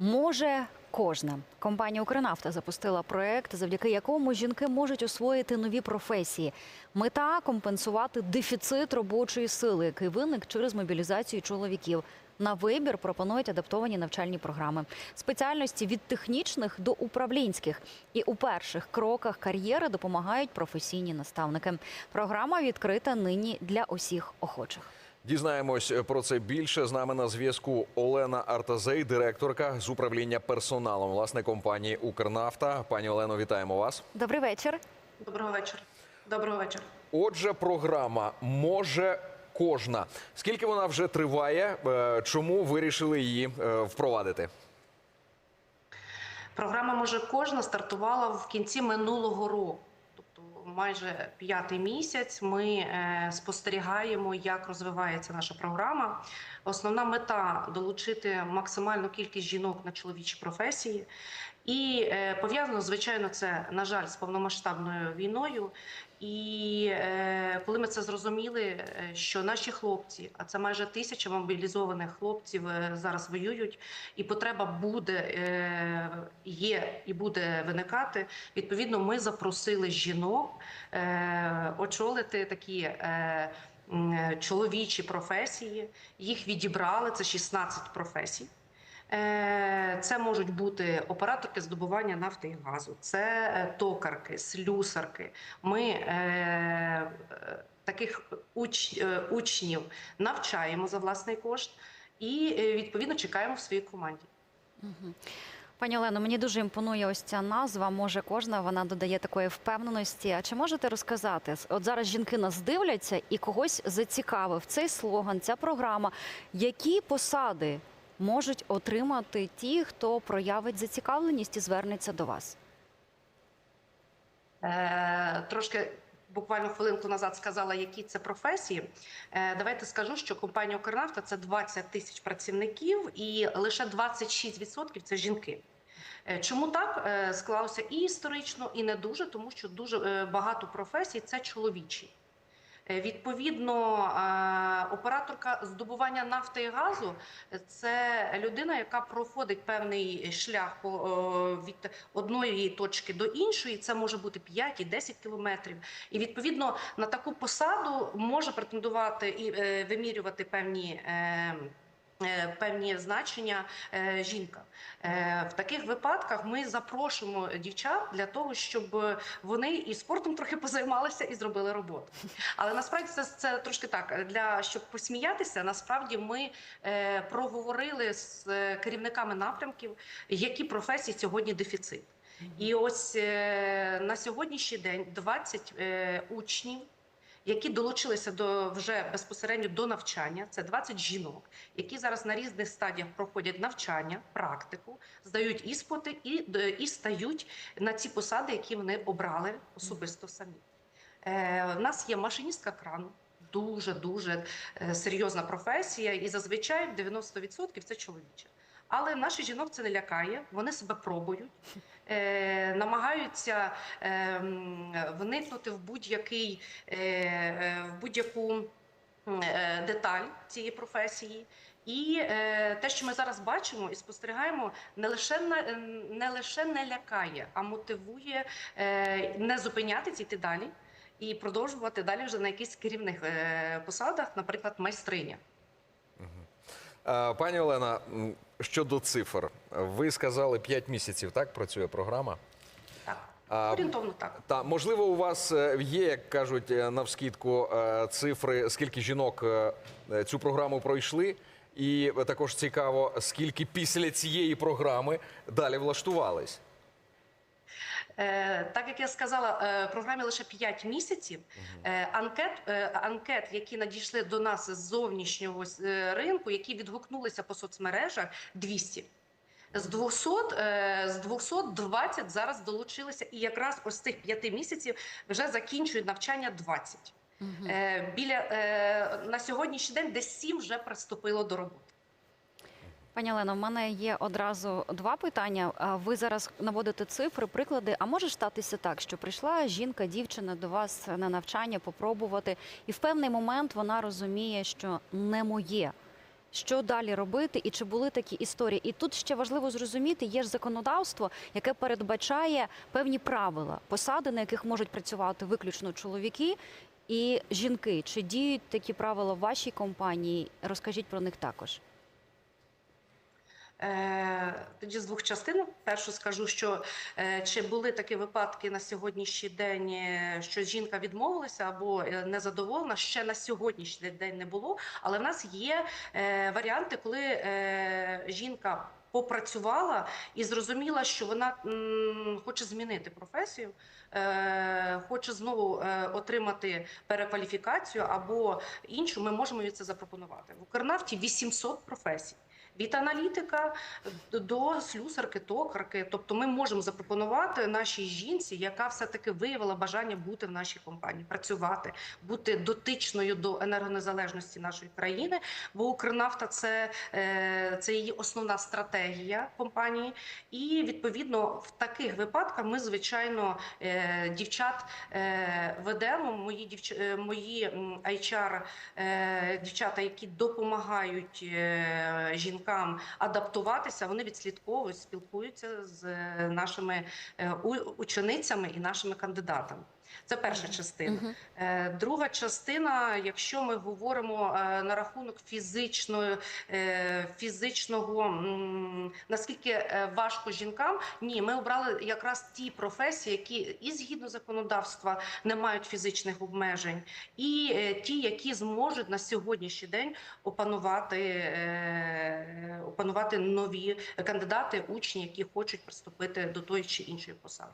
Може кожна компанія Укрнафта запустила проект, завдяки якому жінки можуть освоїти нові професії. Мета компенсувати дефіцит робочої сили, який виник через мобілізацію чоловіків. На вибір пропонують адаптовані навчальні програми, спеціальності від технічних до управлінських. І у перших кроках кар'єри допомагають професійні наставники. Програма відкрита нині для усіх охочих. Дізнаємось про це більше. З нами на зв'язку Олена Артазей, директорка з управління персоналом власне компанії Укрнафта. Пані Олено, вітаємо вас. Добрий вечір. Доброго вечора. Доброго вечора. Отже, програма може кожна. Скільки вона вже триває? Е, Чому вирішили її е, впровадити? Програма може кожна стартувала в кінці минулого року. Майже п'ятий місяць ми е, спостерігаємо, як розвивається наша програма. Основна мета долучити максимальну кількість жінок на чоловічі професії. І е, пов'язано, звичайно, це на жаль з повномасштабною війною. І е, коли ми це зрозуміли, е, що наші хлопці, а це майже тисяча мобілізованих хлопців зараз воюють, і потреба буде є і буде виникати. Відповідно, ми запросили жінок очолити такі. Е, Чоловічі професії їх відібрали. Це 16 професій. Е, Це можуть бути операторки здобування нафти і газу, це е, токарки, слюсарки. Ми таких уч, учнів навчаємо за власний кошт і відповідно чекаємо в своїй команді. Пані Олено, мені дуже імпонує ось ця назва. Може кожна вона додає такої впевненості. А чи можете розказати? От зараз жінки нас дивляться і когось зацікавив цей слоган, ця програма. Які посади можуть отримати ті, хто проявить зацікавленість і звернеться до вас? Е, Трошки буквально хвилинку назад сказала, які це професії. Е, Давайте скажу, що компанія Укрнафта це 20 тисяч працівників, і лише 26% це жінки. Е, Чому так Е, склалося і історично, і не дуже, тому що дуже багато професій це чоловічі. Е, Відповідно, е, операторка здобування нафти і газу це людина, яка проходить певний шлях е, від одної точки до іншої. Це може бути 5 і 10 кілометрів. І відповідно на таку посаду може претендувати і вимірювати певні. Е, Певні значення е, жінка Е, в таких випадках ми запрошуємо дівчат для того, щоб вони і спортом трохи позаймалися і зробили роботу. Але насправді це, це трошки так для щоб посміятися. Насправді ми проговорили з керівниками напрямків, які професії сьогодні дефіцит. І ось на сьогоднішній день 20 е, учнів. Які долучилися до вже безпосередньо до навчання, це 20 жінок, які зараз на різних стадіях проходять навчання, практику, здають іспити і, і стають на ці посади, які вони обрали особисто самі. Е, у нас є машиністка крану, дуже дуже е, серйозна професія, і зазвичай 90% це чоловіче. Але наших жінок це не лякає, вони себе пробують, е, намагаються е, вникнути в будь-який е, е, в будь-яку е, деталь цієї професії. І е, те, що ми зараз бачимо і спостерігаємо, не лише не, не лише не лякає, а мотивує е, не зупинятися, йти далі і продовжувати далі вже на якихось керівних е, посадах, наприклад, майстриня. Е, Пані Олена, щодо цифр, ви сказали 5 місяців, так працює програма? Так, орієнтовно так. Та можливо, у вас е, є, як кажуть, е, навскідку цифри, скільки жінок цю програму пройшли, і також цікаво, скільки після цієї програми далі влаштувались. Е, так як я сказала, е, програмі лише 5 місяців. Е, анкет, е, анкет, які надійшли до нас з зовнішнього е, ринку, які відгукнулися по соцмережах, 200. З 200, е, з 220 зараз долучилися, і якраз ось цих 5 місяців вже закінчують навчання 20. Е, Біля е, на сьогоднішній день десь 7 вже приступило до роботи. Пані Олено, в мене є одразу два питання. Ви зараз наводите цифри, приклади. А може статися так, що прийшла жінка, дівчина до вас на навчання попробувати, і в певний момент вона розуміє, що не моє. Що далі робити, і чи були такі історії? І тут ще важливо зрозуміти, є ж законодавство, яке передбачає певні правила, посади, на яких можуть працювати виключно чоловіки і жінки. Чи діють такі правила в вашій компанії? Розкажіть про них також. Е, Тоді з двох частин. Першу скажу, що е, чи були такі випадки на сьогоднішній день, е, що жінка відмовилася або незадоволена, ще на сьогоднішній день не було. Але в нас є варіанти, коли жінка попрацювала і зрозуміла, що вона хоче змінити професію, хоче знову отримати перекваліфікацію або іншу, ми можемо їй це запропонувати. В Укрнафті 800 професій. Від аналітика до слюсарки, токарки. Тобто ми можемо запропонувати нашій жінці, яка все-таки виявила бажання бути в нашій компанії, працювати, бути дотичною до енергонезалежності нашої країни. Бо Укрнафта це, е, це її основна стратегія компанії. І відповідно в таких випадках ми, звичайно, е, дівчат е, ведемо. Мої дівч... мої HR дівчата, які допомагають е, жінкам адаптуватися, вони відслідковують, спілкуються з е, нашими е, ученицями і нашими кандидатами. Це перша частина. Е, Друга частина, якщо ми говоримо е, на рахунок фізичної, е, фізичного, наскільки важко жінкам, ні, ми обрали якраз ті професії, які і згідно законодавства не мають фізичних обмежень, і ті, які зможуть на сьогоднішній день опанувати, опанувати нові кандидати, учні, які хочуть приступити до тої чи іншої посади.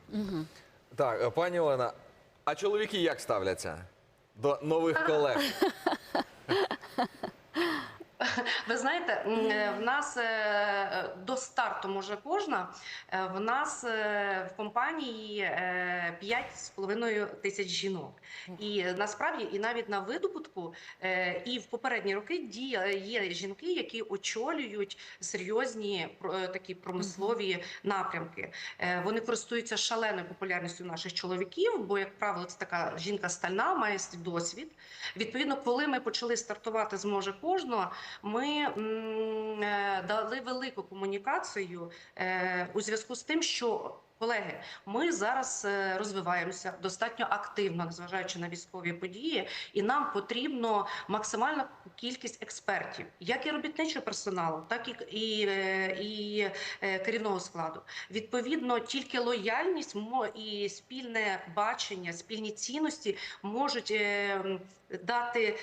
Так, пані Олена, а чоловіки як ставляться до нових колег? Ви знаєте, е, в нас е, до старту може кожна. е, В нас е, в компанії е, 5,5 тисяч жінок. І е, насправді, і навіть на видобутку, е, і в попередні роки є жінки, які очолюють серйозні е, такі промислові напрямки. Е, Вони користуються шаленою популярністю наших чоловіків, бо, як правило, це така жінка стальна, має свій досвід. Відповідно, коли ми почали стартувати зможе кожного, ми е, дали велику комунікацію е, у зв'язку з тим, що. Колеги, ми зараз е, розвиваємося достатньо активно, незважаючи на військові події, і нам потрібно максимальна кількість експертів, як і робітничого персоналу, так і, і, е, і е, керівного складу. Відповідно, тільки лояльність і спільне бачення, спільні цінності можуть дати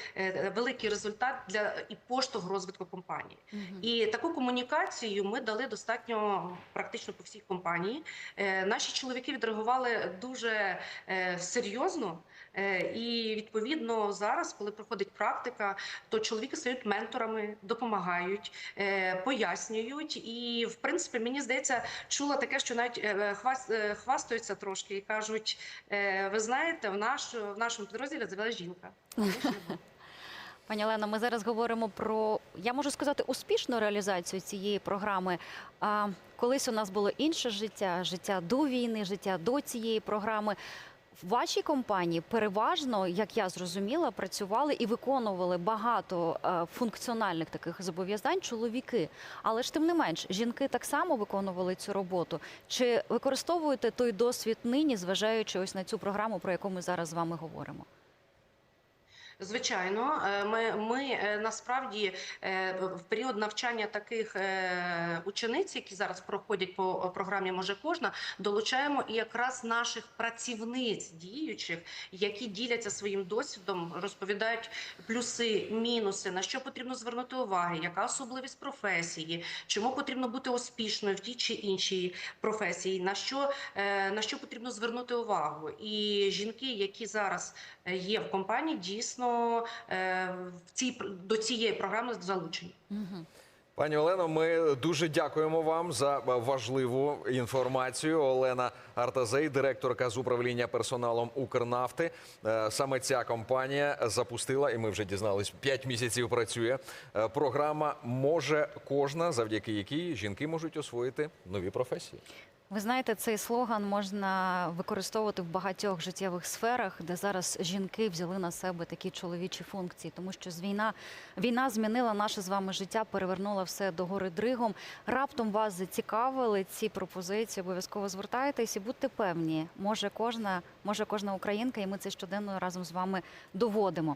великий результат для і поштовх розвитку компанії. Мгм. І таку комунікацію ми дали достатньо практично по всій компанії. Е, Наші чоловіки відреагували дуже е, серйозно. Е, І відповідно зараз, коли проходить практика, то чоловіки стають менторами, допомагають, пояснюють. І в принципі, мені здається, чула таке, що навіть хвастаються трошки і кажуть: ви знаєте, в наш в нашому підрозділі з'явилася жінка. Пані Олено, ми зараз говоримо про я можу сказати успішну реалізацію цієї програми. А колись у нас було інше життя, життя до війни, життя до цієї програми. В вашій компанії переважно, як я зрозуміла, працювали і виконували багато е, функціональних таких зобов'язань чоловіки. Але ж тим не менш, жінки так само виконували цю роботу. Чи використовуєте той досвід нині, зважаючи ось на цю програму, про яку ми зараз з вами говоримо? Звичайно, е, ми, ми е, насправді е, в період навчання таких учениць, які зараз проходять по програмі Може кожна, долучаємо і якраз наших працівниць діючих, які діляться своїм досвідом, розповідають плюси, мінуси, на що потрібно звернути увагу, яка особливість професії, чому потрібно бути успішною в тій чи іншій професії, на що, на що потрібно звернути увагу. І жінки, які зараз є в компанії, дійсно е, в цій до цієї програми залучені. Угу. Пані Олено, ми дуже дякуємо вам за важливу інформацію. Олена Артазей, директорка з управління персоналом Укрнафти. Е, Саме ця компанія запустила, і ми вже дізнались, 5 місяців працює. е, Програма може кожна, завдяки якій жінки можуть освоїти нові професії. Ви знаєте, цей слоган можна використовувати в багатьох життєвих сферах, де зараз жінки взяли на себе такі чоловічі функції, тому що з війна війна змінила наше з вами життя, перевернула все до гори дригом. Раптом вас зацікавили ці пропозиції. Обов'язково звертайтесь і будьте певні, може кожна, може кожна українка, і ми це щоденно разом з вами доводимо.